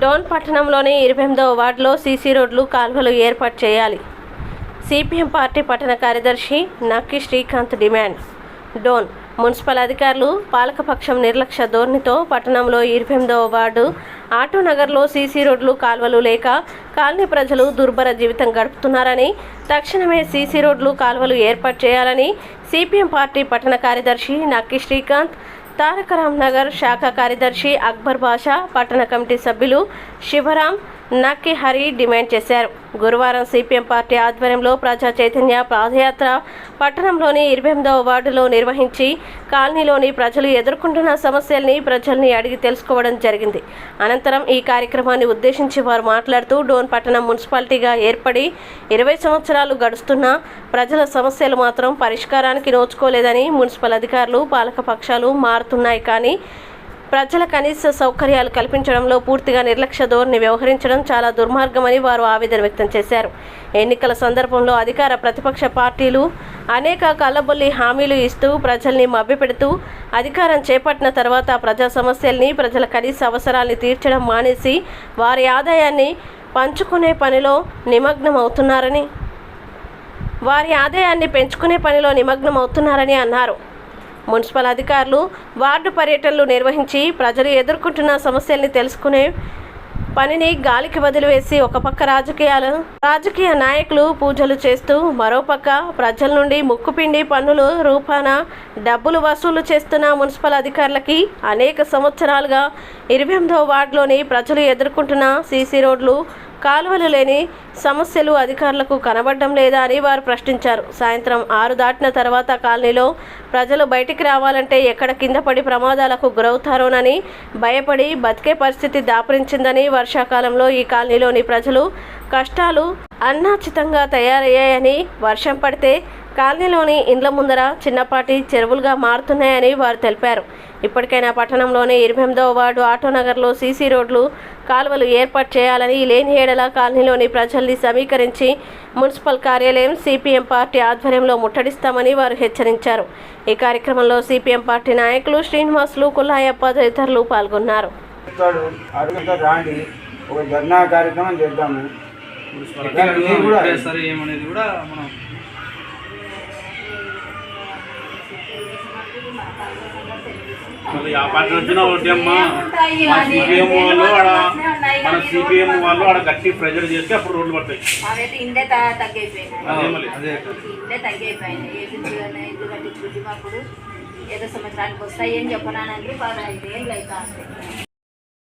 డోన్ పట్టణంలోని ఇరవై ఎనిమిదవ వార్డులో సీసీ రోడ్లు కాల్వలు ఏర్పాటు చేయాలి. సిపిఎం పార్టీ పట్టణ కార్యదర్శి నక్కి శ్రీకాంత్ డిమాండ్ డోన్ మున్సిపల్ అధికారులు పాలకపక్షం నిర్లక్ష్య ధోరణితో పట్టణంలో ఇరవై ఎనిమిదవ వార్డు ఆటోనగర్లో సీసీ రోడ్లు కాల్వలు లేక కాలనీ ప్రజలు దుర్భర జీవితం గడుపుతున్నారని తక్షణమే సీసీ రోడ్లు కాల్వలు ఏర్పాటు చేయాలని సిపిఎం పార్టీ పట్టణ కార్యదర్శి నక్కి శ్రీకాంత్ తారక రామ్నగర్ శాఖ కార్యదర్శి అక్బర్ బాషా పట్టణ కమిటీ సభ్యులు శివరాం నక్కి హరి డిమాండ్ చేశారు. గురువారం సిపిఎం పార్టీ ఆధ్వర్యంలో ప్రజా చైతన్య పాదయాత్ర పట్టణంలోని ఇరవై ఎనిమిదవ వార్డులో నిర్వహించి కాలనీలోని ప్రజలు ఎదుర్కొంటున్న సమస్యల్ని ప్రజల్ని అడిగి తెలుసుకోవడం జరిగింది. అనంతరం ఈ కార్యక్రమాన్ని ఉద్దేశించి వారు మాట్లాడుతూ డోన్ పట్టణం మున్సిపాలిటీగా ఏర్పడి ఇరవై సంవత్సరాలు గడుస్తున్నా ప్రజల సమస్యలు మాత్రం పరిష్కారానికి నోచుకోలేదని మున్సిపల్ అధికారులు పాలక పక్షాలు మారుతున్నాయి కానీ ప్రజల కనీస సౌకర్యాలు కల్పించడంలో పూర్తిగా నిర్లక్ష్య ధోరణి వ్యవహరించడం చాలా దుర్మార్గమని వారు ఆవేదన వ్యక్తం చేశారు. ఎన్నికల సందర్భంలో అధికార ప్రతిపక్ష పార్టీలు అనేక కళ్ళబొల్లి హామీలు ఇస్తూ ప్రజల్ని మభ్యపెడుతూ అధికారం చేపట్టిన తర్వాత ప్రజా సమస్యల్ని ప్రజల కనీస అవసరాల్ని తీర్చడం మానేసి వారి ఆదాయాన్ని పంచుకునే పనిలో నిమగ్నం అవుతున్నారని వారి ఆదాయాన్ని పెంచుకునే పనిలో నిమగ్నం అవుతున్నారని అన్నారు. మున్సిపల్ అధికారులు వార్డు పర్యటనలు నిర్వహించి ప్రజలు ఎదుర్కొంటున్న సమస్యల్ని తెలుసుకునే పనిని గాలికి వదిలివేసి ఒక పక్క రాజకీయాలు రాజకీయ నాయకులు పూజలు చేస్తూ మరోపక్క ప్రజల నుండి ముక్కుపిండి పన్నులు రూపాన డబ్బులు వసూలు చేస్తున్న మున్సిపల్ అధికారులకి అనేక సంవత్సరాలుగా ఇరవై ఎనిమిదో వార్డులోని ప్రజలు ఎదుర్కొంటున్న సీసీ రోడ్లు కాలువలు లేని సమస్యలు అధికారులకు కనబడడం లేదా అని వారు ప్రశ్నించారు. సాయంత్రం ఆరు దాటిన తర్వాత కాలనీలో ప్రజలు బయటికి రావాలంటే ఎక్కడ కింద పడి ప్రమాదాలకు గురవుతారోనని భయపడి బతికే పరిస్థితి దాపురించిందని వర్షాకాలంలో ఈ కాలనీలోని ప్రజలు కష్టాలు అన్నాచితంగా తయారయ్యాయని వర్షం పడితే కాలనీలోని ఇండ్ల ముందర చిన్నపాటి చెరువులుగా మారుతున్నాయని వారు తెలిపారు. ఇప్పటికైనా పట్టణంలోని ఇరవై ఎనిమిదవ వార్డు ఆటోనగర్లో సీసీ రోడ్లు కాలువలు ఏర్పాటు చేయాలని లేని ఏడల కాలనీలోని ప్రజల్ని సమీకరించి మున్సిపల్ కార్యాలయం సిపిఎం పార్టీ ఆధ్వర్యంలో ముట్టడిస్తామని వారు హెచ్చరించారు. ఈ కార్యక్రమంలో సిపిఎం పార్టీ నాయకులు శ్రీనివాసులు కుల్లాయప్ప తదితరులు పాల్గొన్నారు. ఒక ధర్నా కార్యక్రమం చేద్దాము. కూడా ఆ పార్టీ వచ్చిన ఒకటి అమ్మా మన సిపిఎం వాళ్ళు ఆడ మన సిపిఎం వాళ్ళు ఆడ గట్టి ప్రెజర్ చేస్తే అప్పుడు రోడ్లు పడతాయి. అవైతే ఇండే త- తగ్గైపోయినాయి అదే మళ్ళీ. అదే ఇండే తగ్గైపోయినాయి ఏ పిచ్చిగానే ఇల్లు కట్టించుకుంటే అప్పుడు ఏదో సంవత్సరానికి వస్తాయి అని చెప్పనానంటే బాగా ఐదేళ్ళు అవుతా